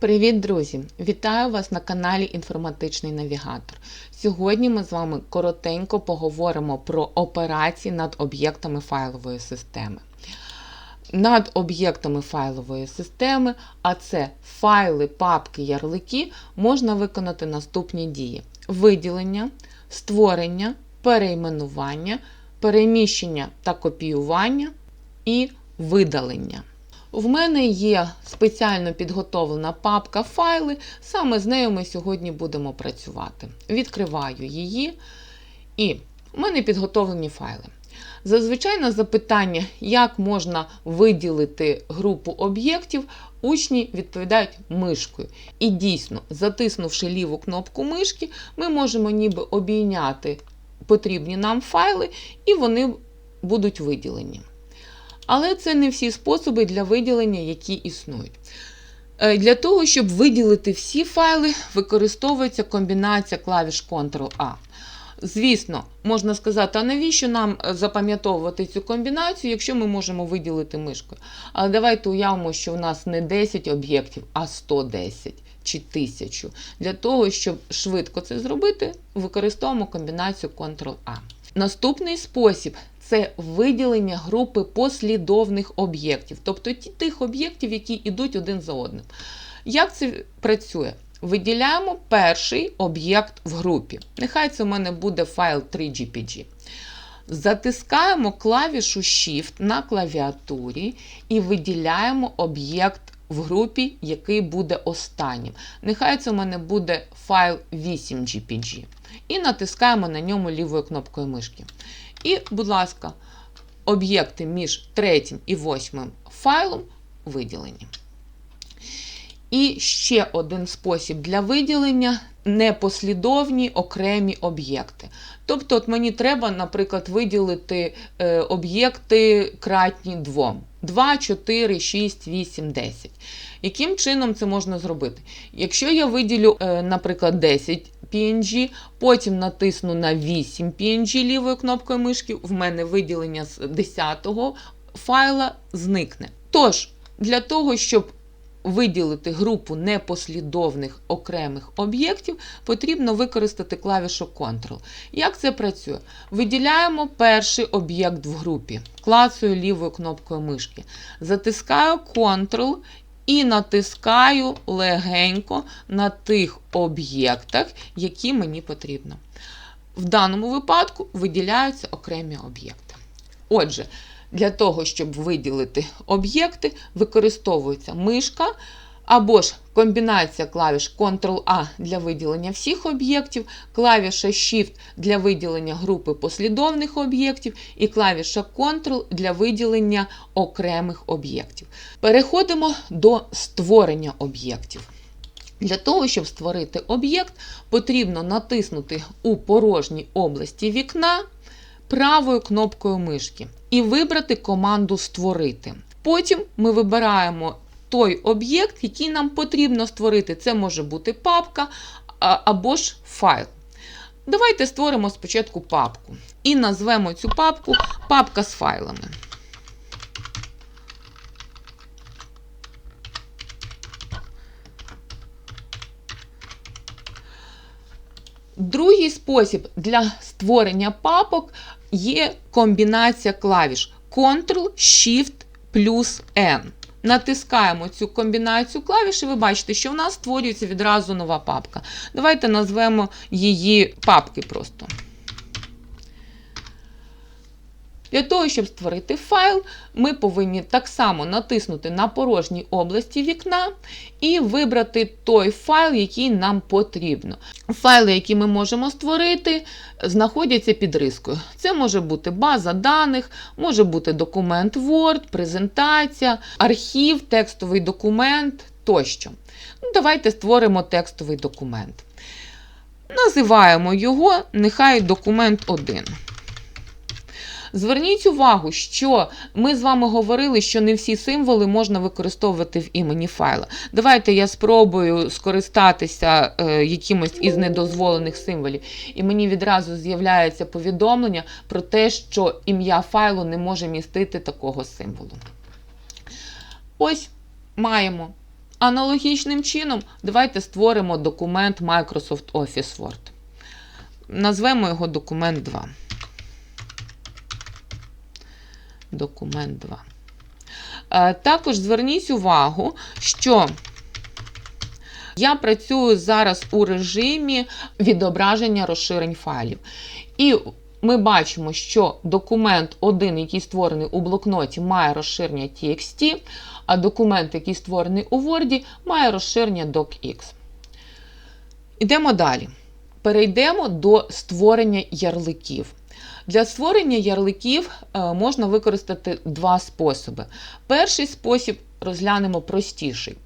Привіт, друзі! Вітаю вас на каналі Інформатичний Навігатор. Сьогодні ми з вами коротенько поговоримо про операції над об'єктами файлової системи. Над об'єктами файлової системи, а це файли, папки, ярлики, можна виконати наступні дії: виділення, створення, перейменування, переміщення та копіювання і видалення. В мене є спеціально підготовлена папка файли, саме з нею ми сьогодні будемо працювати. Відкриваю її, і в мене підготовлені файли. Зазвичай на запитання, як можна виділити групу об'єктів, учні відповідають мишкою. І дійсно, затиснувши ліву кнопку мишки, ми можемо ніби обійняти потрібні нам файли, і вони будуть виділені. Але це не всі способи для виділення, які існують. Е, Для того, щоб виділити всі файли, використовується комбінація клавіш Ctrl-A. Звісно, можна сказати, а навіщо нам е, запам'ятовувати цю комбінацію, якщо ми можемо виділити мишкою? Але давайте уявимо, що в нас не 10 об'єктів, а 110 чи 1000. Для того, щоб швидко це зробити, використовуємо комбінацію Ctrl-A. Наступний спосіб це виділення групи послідовних об'єктів, тобто тих об'єктів, які йдуть один за одним. Як це працює? Виділяємо перший об'єкт в групі. Нехай це у мене буде файл 3GPG. Затискаємо клавішу Shift на клавіатурі і виділяємо об'єкт в групі, який буде останнім. Нехай це у мене буде файл 8GPG. І натискаємо на ньому лівою кнопкою мишки. І, будь ласка, об'єкти між третім і восьмим файлом виділені. І ще один спосіб для виділення непослідовні окремі об'єкти. Тобто, от мені треба, наприклад, виділити е, об'єкти кратні 2. 2, 4, 6, 8, 10. Яким чином це можна зробити? Якщо я виділю, е, наприклад, 10 PNG, потім натисну на 8 PNG лівою кнопкою мишки, в мене виділення з 10-го файла зникне. Тож, для того, щоб виділити групу непослідовних окремих об'єктів, потрібно використати клавішу Ctrl. Як це працює? Виділяємо перший об'єкт в групі, клацаю лівою кнопкою мишки, затискаю Ctrl і натискаю легенько на тих об'єктах, які мені потрібно. В даному випадку виділяються окремі об'єкти. Отже, для того, щоб виділити об'єкти, використовується мишка або ж комбінація клавіш Ctrl-A для виділення всіх об'єктів, клавіша Shift для виділення групи послідовних об'єктів і клавіша Ctrl для виділення окремих об'єктів. Переходимо до створення об'єктів. Для того, щоб створити об'єкт, потрібно натиснути у порожній області вікна правою кнопкою мишки і вибрати команду Створити. Потім ми вибираємо той об'єкт, який нам потрібно створити. Це може бути папка або ж файл. Давайте створимо спочатку папку і назвемо цю папку папка з файлами. Другий спосіб для створення папок є комбінація клавіш Ctrl-Shift плюс N. Натискаємо цю комбінацію клавіш, і ви бачите, що в нас створюється відразу нова папка. Давайте назвемо її папки просто. Для того, щоб створити файл, ми повинні так само натиснути на порожній області вікна і вибрати той файл, який нам потрібно. Файли, які ми можемо створити, знаходяться під рискою. Це може бути база даних, може бути документ Word, презентація, архів, текстовий документ тощо. Ну, давайте створимо текстовий документ. Називаємо його нехай документ 1. Зверніть увагу, що ми з вами говорили, що не всі символи можна використовувати в імені файла. Давайте я спробую скористатися е, якимось із недозволених символів, і мені відразу з'являється повідомлення про те, що ім'я файлу не може містити такого символу. Ось маємо Аналогічним чином, давайте створимо документ Microsoft Office Word. Назвемо його документ 2. Документ 2. Е, Також зверніть увагу, що я працюю зараз у режимі відображення розширень файлів. І ми бачимо, що документ 1, який створений у блокноті, має розширення TXT, а документ, який створений у Word, має розширення DocX. Ідемо далі. Перейдемо до створення ярликів. Для створення ярликів е, можна використати два способи. Перший спосіб розглянемо простіший.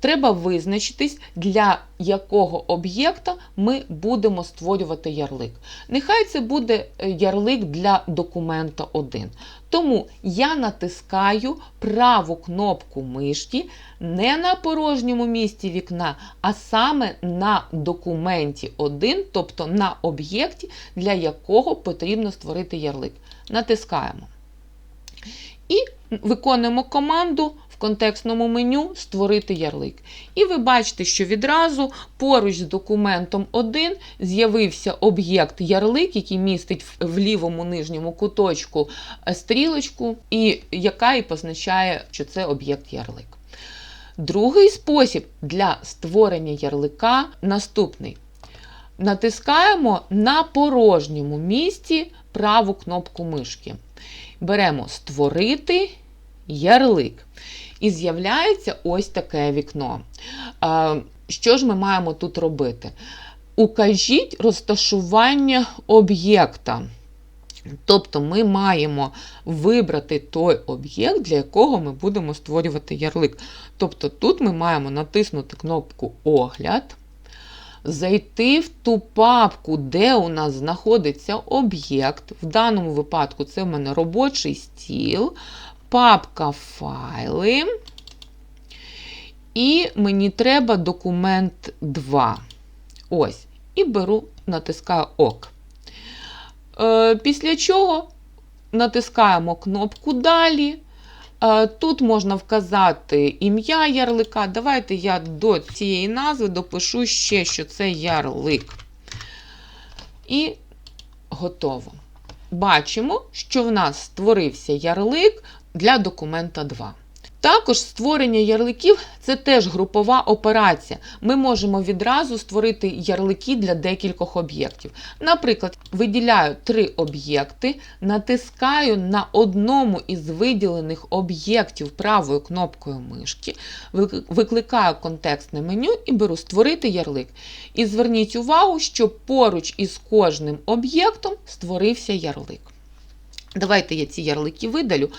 Треба визначитись, для якого об'єкта ми будемо створювати ярлик. Нехай це буде е, ярлик для документа 1. Тому я натискаю праву кнопку мишки не на порожньому місці вікна, а саме на документі 1, тобто на об'єкті, для якого потрібно створити ярлик. Натискаємо. І виконуємо команду контекстному меню Створити ярлик. І ви бачите, що відразу поруч з документом 1 з'явився об'єкт ярлик, який містить в- лівому нижньому куточку е, стрілочку, і яка і позначає, що це об'єкт ярлик. Другий спосіб для створення ярлика наступний. Натискаємо на порожньому місці праву кнопку мишки. Беремо Створити ярлик. І з'являється ось таке вікно. Що ж ми маємо тут робити? Укажіть розташування об'єкта. Тобто ми маємо вибрати той об'єкт, для якого ми будемо створювати ярлик. Тобто тут ми маємо натиснути кнопку Огляд, зайти в ту папку, де у нас знаходиться об'єкт. В даному випадку це в мене робочий стіл, папка файли. І мені треба документ 2. Ось. І беру, натискаю ОК. Е, Після чого натискаємо кнопку Далі. Е, Тут можна вказати ім'я ярлика. Давайте я до цієї назви допишу ще, що це ярлик. І готово. Бачимо, що в нас створився ярлик для документа 2. Також створення ярликів це теж групова операція. Ми можемо відразу створити ярлики для декількох об'єктів. Наприклад, виділяю три об'єкти, натискаю на одному із виділених об'єктів правою кнопкою мишки, викликаю контекстне меню і беру Створити ярлик. І зверніть увагу, що поруч із кожним об'єктом створився ярлик. Давайте я ці ярлики видалю,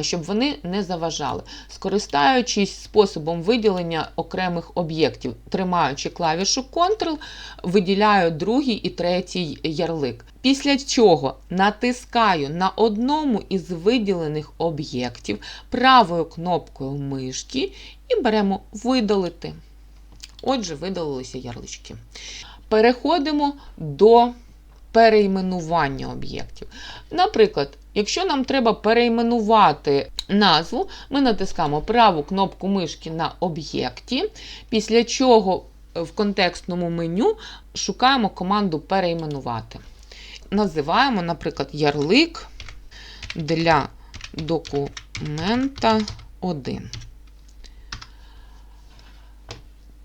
щоб вони не заважали. Скористаючись способом виділення окремих об'єктів, тримаючи клавішу Ctrl, виділяю другий і третій ярлик. Після чого натискаю на одному із виділених об'єктів правою кнопкою мишки і беремо Видалити. Отже, видалилися ярлички. Переходимо до перейменування об'єктів. Наприклад, якщо нам треба перейменувати назву, ми натискаємо праву кнопку мишки на об'єкті, після чого в контекстному меню шукаємо команду перейменувати. Називаємо, наприклад, ярлик для документа 1.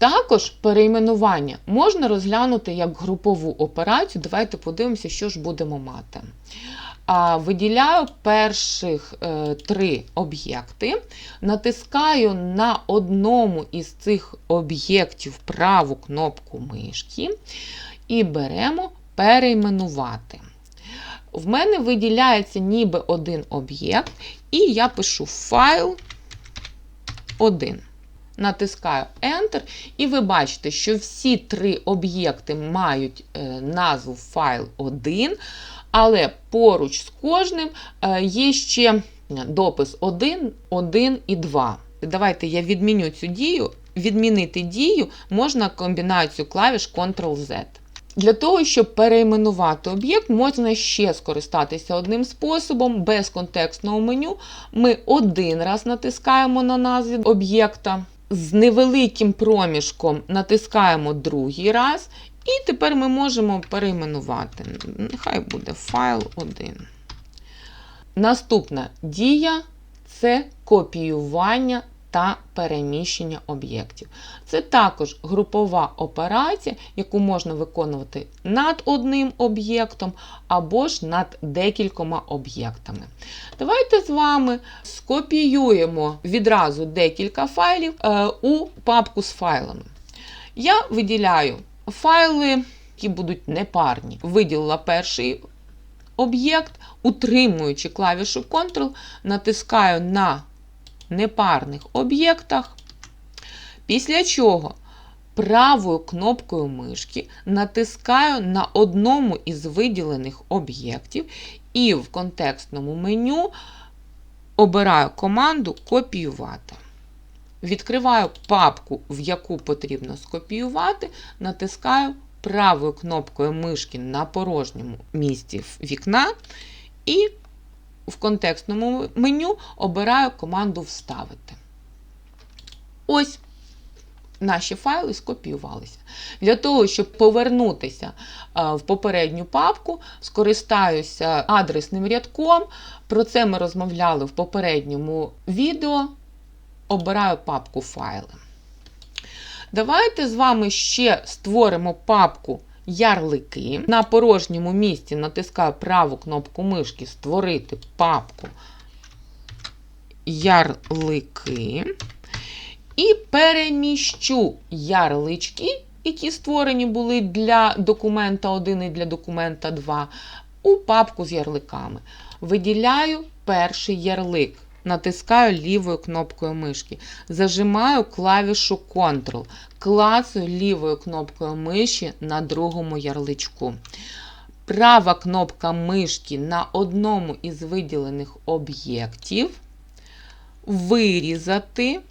Також перейменування можна розглянути як групову операцію. Давайте подивимося, що ж будемо мати. Виділяю перших е, три об'єкти, натискаю на одному із цих об'єктів праву кнопку мишки і беремо перейменувати. В мене виділяється ніби один об'єкт, і я пишу файл 1. Натискаю Enter, і ви бачите, що всі три об'єкти мають е, назву файл 1, але поруч з кожним е, є ще допис 1, 1 і 2. Давайте я відміню цю дію. Відмінити дію можна комбінацію клавіш Ctrl-Z. Для того, щоб перейменувати об'єкт, можна ще скористатися одним способом, без контекстного меню. Ми один раз натискаємо на назві об'єкта. З невеликим проміжком натискаємо другий раз, і тепер ми можемо перейменувати. Нехай буде файл 1. Наступна дія це копіювання та переміщення об'єктів. Це також групова операція, яку можна виконувати над одним об'єктом або ж над декількома об'єктами. Давайте з вами скопіюємо відразу декілька файлів е, у папку з файлами. Я виділяю файли, які будуть непарні. Виділила перший об'єкт, утримуючи клавішу Ctrl, натискаю на непарних об'єктах, після чого правою кнопкою мишки натискаю на одному із виділених об'єктів і в контекстному меню обираю команду Копіювати. Відкриваю папку, в яку потрібно скопіювати, натискаю правою кнопкою мишки на порожньому місці вікна і в контекстному меню обираю команду Вставити. Ось наші файли скопіювалися. Для того, щоб повернутися в попередню папку, скористаюся адресним рядком. Про це ми розмовляли в попередньому відео. Обираю папку файли. Давайте з вами ще створимо папку ярлики. На порожньому місці натискаю праву кнопку мишки Створити папку ярлики. І переміщу ярлички, які створені були для документа 1 і для документа 2, у папку з ярликами. Виділяю перший ярлик. Натискаю лівою кнопкою мишки. Зажимаю клавішу Ctrl. Клацаю лівою кнопкою миші на другому ярличку. Права кнопка мишки на одному із виділених об'єктів. Вирізати.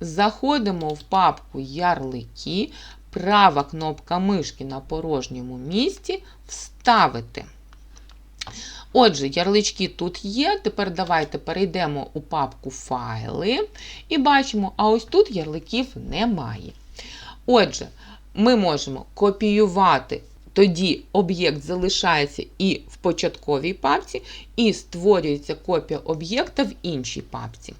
Заходимо в папку Ярлики. Права кнопка мишки на порожньому місці. Вставити. Отже, ярлички тут є. Тепер давайте перейдемо у папку Файли і бачимо, а ось тут ярликів немає. Отже, ми можемо копіювати, тоді об'єкт залишається і в початковій папці, і створюється копія об'єкта в іншій папці.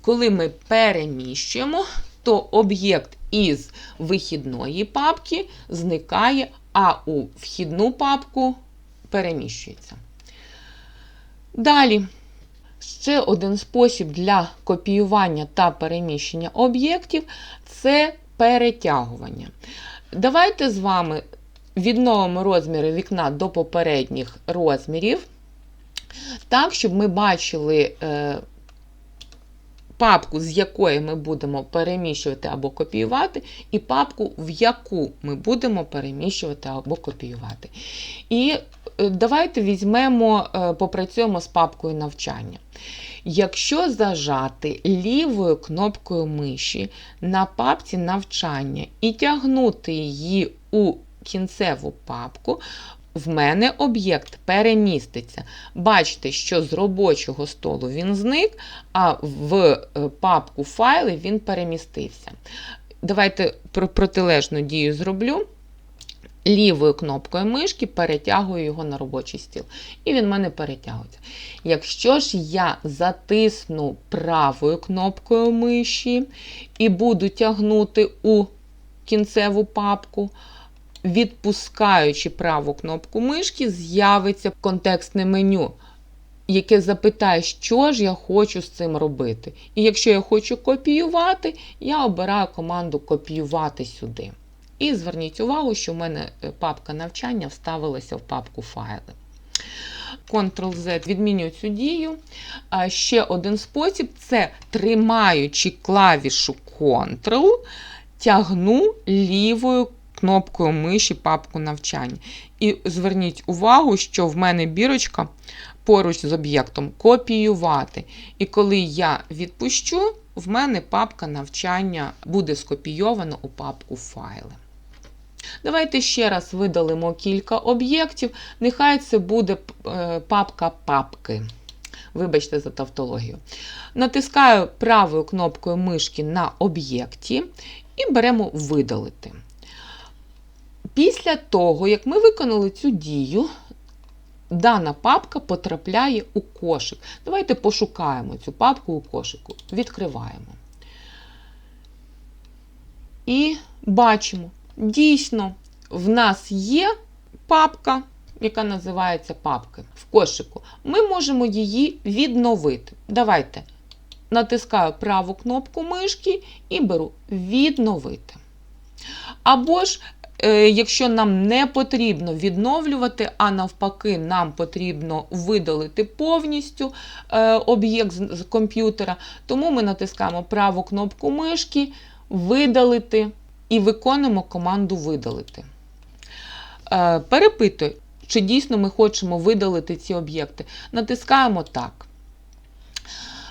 Коли ми переміщуємо, то об'єкт із вихідної папки зникає, а у вхідну папку переміщується. Далі, ще один спосіб для копіювання та переміщення об'єктів це перетягування. Давайте з вами відновимо розміри вікна до попередніх розмірів, так, щоб ми бачили е, папку, з якої ми будемо переміщувати або копіювати, і папку, в яку ми будемо переміщувати або копіювати. І давайте візьмемо, е, попрацюємо з папкою навчання. Якщо зажати лівою кнопкою миші на папці навчання і тягнути її у кінцеву папку, в мене об'єкт переміститься. Бачите, що з робочого столу він зник, а в е, папку файли він перемістився. Давайте протилежну дію зроблю. Лівою кнопкою мишки перетягую його на робочий стіл. І він в мене перетягується. Якщо ж я затисну правою кнопкою миші і буду тягнути у кінцеву папку, відпускаючи праву кнопку мишки, з'явиться контекстне меню, яке запитає, що ж я хочу з цим робити. І якщо я хочу копіювати, я обираю команду Копіювати сюди. І зверніть увагу, що в мене е, папка навчання вставилася в папку файли. Ctrl-Z відмінюю цю дію. Ще один спосіб це тримаючи клавішу Ctrl, тягну лівою кнопкою миші папку навчання. І зверніть увагу, що в мене бірочка поруч з об'єктом копіювати. І коли я відпущу, в мене папка навчання буде скопійована у папку файли. Давайте ще раз видалимо кілька об'єктів. Нехай це буде е, папка папки. Вибачте за тавтологію. Натискаю правою кнопкою мишки на об'єкті і беремо видалити. Після того, як ми виконали цю дію, дана папка потрапляє у кошик. Давайте пошукаємо цю папку у кошику. Відкриваємо. І бачимо, дійсно, в нас є папка, яка називається папки в кошику. Ми можемо її відновити. Давайте натискаю праву кнопку мишки і беру відновити. Або ж, е, якщо нам не потрібно відновлювати, а навпаки, нам потрібно видалити повністю е, об'єкт з, з комп'ютера, тому ми натискаємо праву кнопку мишки, видалити і виконуємо команду видалити. Е, перепитую, чи дійсно ми хочемо видалити ці об'єкти. Натискаємо так.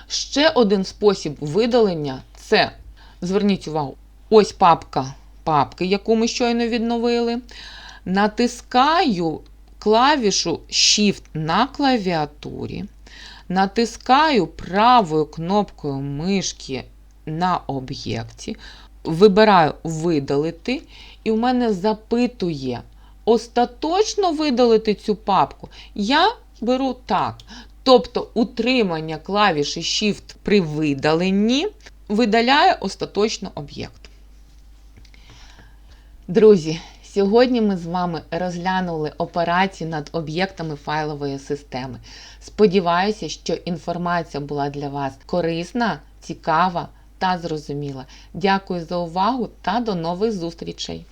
Ще один спосіб видалення це, зверніть увагу, ось папка папки, яку ми щойно відновили. Натискаю клавішу Shift на клавіатурі, натискаю правою кнопкою мишки на об'єкті, вибираю видалити, і в мене запитує остаточно видалити цю папку. Я беру так. Тобто утримання клавіші Shift при видаленні видаляє остаточно об'єкт. Друзі, сьогодні ми з вами розглянули операції над об'єктами файлової системи. Сподіваюся, що інформація була для вас корисна, цікава та зрозуміла. Дякую за увагу та до нових зустрічей!